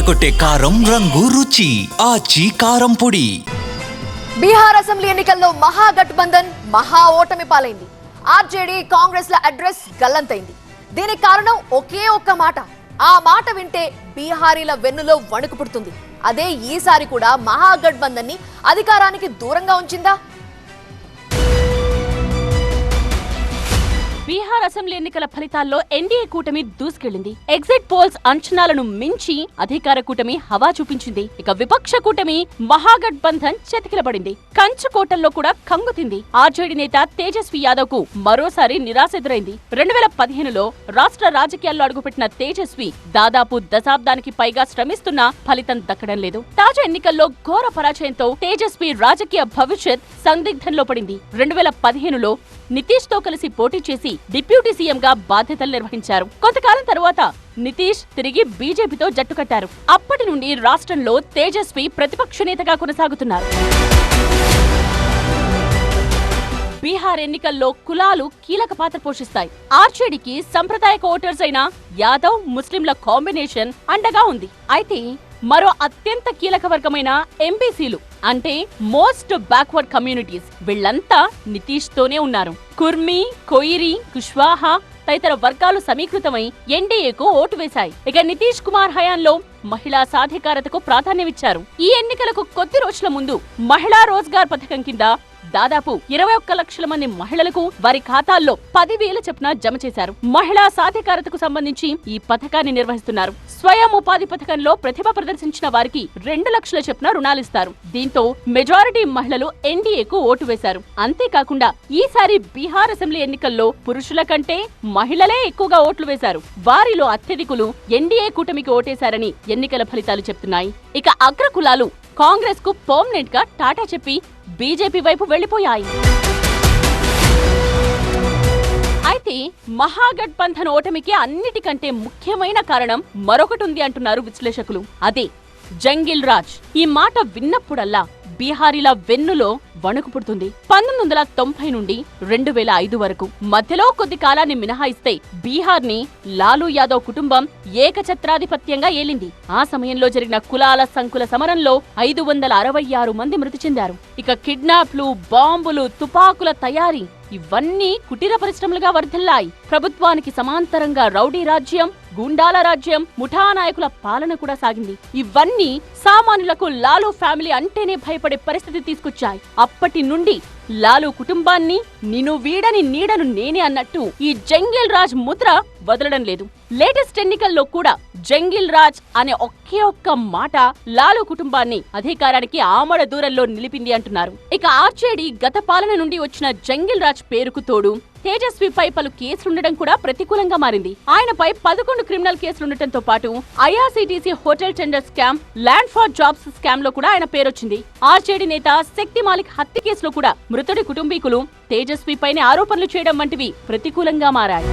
అదరకొట్టే కారం రంగు రుచి ఆచి కారం పొడి. బీహార్ అసెంబ్లీ ఎన్నికల్లో మహాగఠబంధన్ మహా ఓటమి పాలైంది. ఆర్జేడీ కాంగ్రెస్ ల అడ్రస్ గల్లంతైంది. దీనికి కారణం ఒకే ఒక్క మాట. ఆ మాట వింటే బీహారీల వెన్నులో వణుకు పుడుతుంది. అదే ఈసారి కూడా మహాగఠబంధన్ని అధికారానికి దూరంగా ఉంచిందా? బీహార్ అసెంబ్లీ ఎన్నికల ఫలితాల్లో ఎన్డీఏ కూటమి దూసుకెళ్ళింది ఎగ్జిట్ పోల్స్ అంచనాలను మించి అధికార కూటమి హవా చూపించింది. ఇక విపక్ష కూటమి మహాగఠబంధన్ చెతికిలబడింది. కంచుకోటల్లో కూడా కంగుతింది ఆర్జేడీ నేత తేజస్వి యాదవ్కు మరోసారి నిరాశ ఎదురైంది. రెండు వేల పదిహేనులో రాష్ట్ర రాజకీయాల్లో అడుగుపెట్టిన తేజస్వి దాదాపు దశాబ్దానికి పైగా శ్రమిస్తున్నా ఫలితం దక్కడం లేదు. తాజా ఎన్నికల్లో ఘోర పరాజయంతో తేజస్వి రాజకీయ భవిష్యత్ సందిగ్ధంలో పడింది. రెండు వేల పదిహేనులో నితీష్తో కలిసి పోటీ చేసి డిప్యూటీ సీఎంగా బాధ్యతలు నిర్వహించారు. కొంతకాలం తరువాత నితీష్ తిరిగి బీజేపీతో జట్టు కట్టారు. అప్పటి నుండి రాష్ట్రంలో తేజస్వి ప్రతిపక్ష నేతగా కొనసాగుతున్నారు. బీహార్ ఎన్నికల్లో కులాలు కీలక పాత్ర పోషిస్తాయి. ఆర్జేడీకి సంప్రదాయక ఓటర్స్ అయిన యాదవ్ ముస్లింల కాంబినేషన్ అండగా ఉంది. అయితే మరో అత్యంత కీలక వర్గమైన ఎంబీసీలు అంటే మోస్ట్ బ్యాక్వర్డ్ కమ్యూనిటీస్ వీళ్ళంతా నితీష్ తోనే ఉన్నారు. కుర్మి కొయిరి కుష్వాహా తదితర వర్గాలు సమీకృతమై ఎన్డీఏకు ఓటు వేశాయి. ఇక నితీష్ కుమార్ హయాంలో మహిళా సాధికారతకు ప్రాధాన్యమిచ్చారు. ఈ ఎన్నికలకు కొద్ది రోజుల ముందు మహిళా రోజ్గార్ పథకం కింద దాదాపు ఇరవై ఒక్క లక్షల మంది మహిళలకు వారి ఖాతాల్లో పదివేల చొప్పున జమ చేశారు. మహిళా సాధికారతకు సంబంధించి ఈ పథకాన్ని నిర్వహిస్తున్నారు. స్వయం ఉపాధి పథకంలో ప్రతిభ ప్రదర్శించిన వారికి రెండు లక్షల చొప్పున రుణాలిస్తారు దీంతో మెజారిటీ మహిళలు ఎన్డీఏకు ఓటు వేశారు. అంతేకాకుండా ఈసారి బీహార్ అసెంబ్లీ ఎన్నికల్లో పురుషుల కంటే మహిళలే ఎక్కువగా ఓట్లు వేశారు. వారిలో అత్యధికులు ఎన్డీఏ కూటమికి ఓటేశారని ఎన్నికల ఫలితాలు చెప్తున్నాయి. ఇక అగ్రకులాలు కాంగ్రెస్కు పర్మనెంట్గా టాటా చెప్పి బీజేపీ వైపు వెళ్ళిపోయాయి అయితే మహాగఠబంధన్ ఓటమికి అన్నిటికంటే ముఖ్యమైన కారణం మరొకటి ఉంది అంటున్నారు విశ్లేషకులు. అదే జంగిల్ రాజ్. ఈ మాట విన్నప్పుడల్లా బీహారీల వెన్నులో వణుకు పుడుతుంది. పంతొమ్మిది వందల తొంభై నుండి రెండు వేల ఐదు వరకు. మధ్యలో కొద్ది కాలాన్ని మినహాయిస్తే బీహార్ని లాలూ యాదవ్ కుటుంబం ఏకఛత్రాధిపత్యంగా ఏలింది. ఆ సమయంలో జరిగిన కులాల సంకుల సమరంలో ఐదు వందల అరవై ఆరు మంది మృతి చెందారు. ఇక కిడ్నాప్లు బాంబులు తుపాకుల తయారీ ఇవన్నీ కుటీర పరిశ్రమలుగా వర్ధిల్లాయి. ప్రభుత్వానికి సమాంతరంగా రౌడీ రాజ్యం గుండాల రాజ్యం ముఠా నాయకుల పాలన కూడా సాగింది. ఇవన్నీ సామాన్యులకు లాలూ ఫ్యామిలీ అంటేనే భయపడే పరిస్థితి తీసుకొచ్చాయి. అప్పటి నుండి లాలూ కుటుంబాన్ని నిను వీడని నీడను నేనే అన్నట్టు ఈ జంగిల్ రాజ్ ముద్ర వదలడం లేదు. లేటెస్ట్ ఎన్నికల్లో కూడా జంగిల్ రాజ్ అనే ఒకే ఒక్క మాట లాలూ కుటుంబాన్ని అధికారానికి ఆమడ దూరంలో నిలిపింది అంటున్నారు. ఇక ఆర్జేడీ గత పాలన నుండి వచ్చిన జంగిల్ రాజ్ పేరుకు తోడు తేజస్విపై పలు కేసులుండడం కూడా ప్రతికూలంగా మారింది. ఆయనపై పదకొండు క్రిమినల్ కేసులుండటంతో పాటు IRCTC hotel tender scam land for jobs స్కామ్లో కూడా ఆయన పేరొచ్చింది. ఆర్జేడీ నేత శక్తి మాలిక్ హత్య కేసులో కూడా మృతుడి కుటుంబీకులు తేజస్విపైనే ఆరోపణలు చేయడం వంటివి ప్రతికూలంగా మారాయి.